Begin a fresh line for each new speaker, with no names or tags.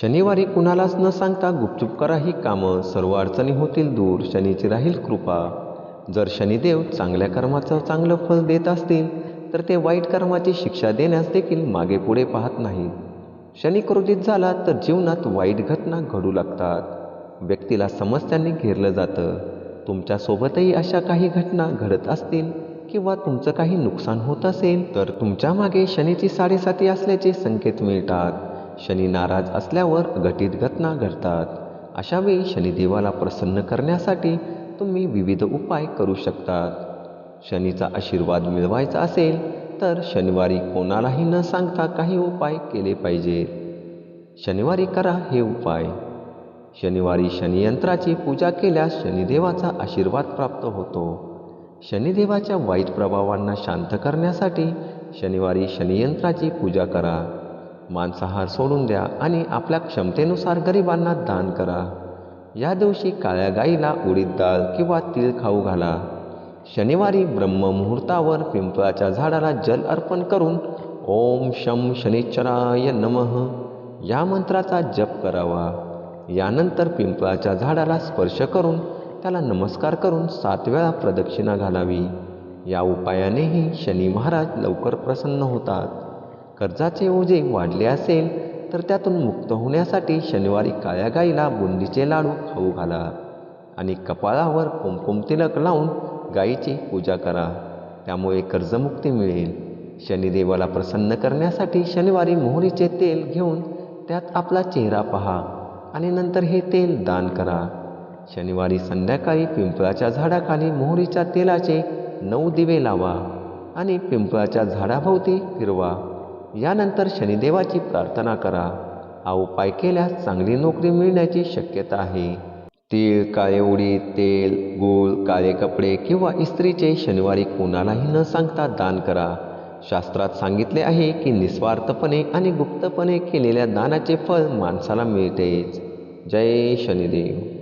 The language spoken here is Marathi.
शनिवारी कुणालाच न सांगता गुपचूप करा ही कामं सर्व अडचणी होतील दूर शनीची राहील कृपा. जर शनिदेव चांगल्या कर्माचं चांगलं फल देत असतील तर ते वाईट कर्माची शिक्षा देण्यास देखील मागे पुढे पाहत नाही. शनी क्रोधित झाला तर जीवनात वाईट घटना घडू लागतात. व्यक्तीला समस्यांनी घेरलं जातं. तुमच्यासोबतही अशा काही घटना घडत असतील किंवा तुमचं काही नुकसान होत असेल तर तुमच्या मागे शनीची साडेसाती असल्याचे संकेत मिळतात. शनी नाराज असल्यावर घटित घटना घडतात. अशावेळी शनिदेवाला प्रसन्न करण्यासाठी तुम्ही विविध उपाय करू शकतात. शनीचा आशीर्वाद मिळवायचा असेल तर शनिवारी कोणालाही न सांगता काही उपाय केले पाहिजेत शनिवारी करा हे उपाय. शनिवारी शनियंत्राची पूजा केल्यास शनिदेवाचा आशीर्वाद प्राप्त होतो. शनिदेवाच्या वाईट प्रभावांना शांत करण्यासाठी शनिवारी शनियंत्राची पूजा करा. मांसाहार सोडून द्या आणि आपल्या क्षमतेनुसार गरिबांना दान करा. या दिवशी काळ्या गाईला उडीद डाळ किंवा तीळ खाऊ घाला. शनिवारी ब्रह्ममुहूर्तावर पिंपळाच्या झाडाला जल अर्पण करून ओम शम शनिश्चराय नमः या मंत्राचा जप करावा. यानंतर पिंपळाच्या झाडाला स्पर्श करून त्याला नमस्कार करून सात वेळा प्रदक्षिणा घालावी. या उपायानेही शनी महाराज लवकर प्रसन्न होतात. कर्जाचे ओझे वाढले असेल तर त्यातून मुक्त होण्यासाठी शनिवारी काळ्या गाईला बुंदीचे लाडू खाऊ घाला आणि कपाळावर कुमकुम तिलक लावून गाईची पूजा करा. त्यामुळे कर्जमुक्ती मिळेल. शनिदेवाला प्रसन्न करण्यासाठी शनिवारी मोहरीचे तेल घेऊन त्यात आपला चेहरा पहा आणि नंतर हे तेल दान करा. शनिवारी संध्याकाळी पिंपळाच्या झाडाखाली मोहरीच्या तेलाचे नऊ दिवे लावा आणि पिंपळाच्या झाडाभोवती फिरवा. यानंतर शनिदेवाची प्रार्थना करा. हा उपाय केल्यास चांगली नोकरी मिळण्याची शक्यता आहे. तीळ काळे उडीद तेल गूळ काळे कपडे किंवा इस्त्रीचे शनिवारी कोणालाही न सांगता दान करा. शास्त्रात सांगितले आहे की निस्वार्थपणे आणि गुप्तपणे केलेल्या दानाचे फळ माणसाला मिळतेच. जय शनिदेव.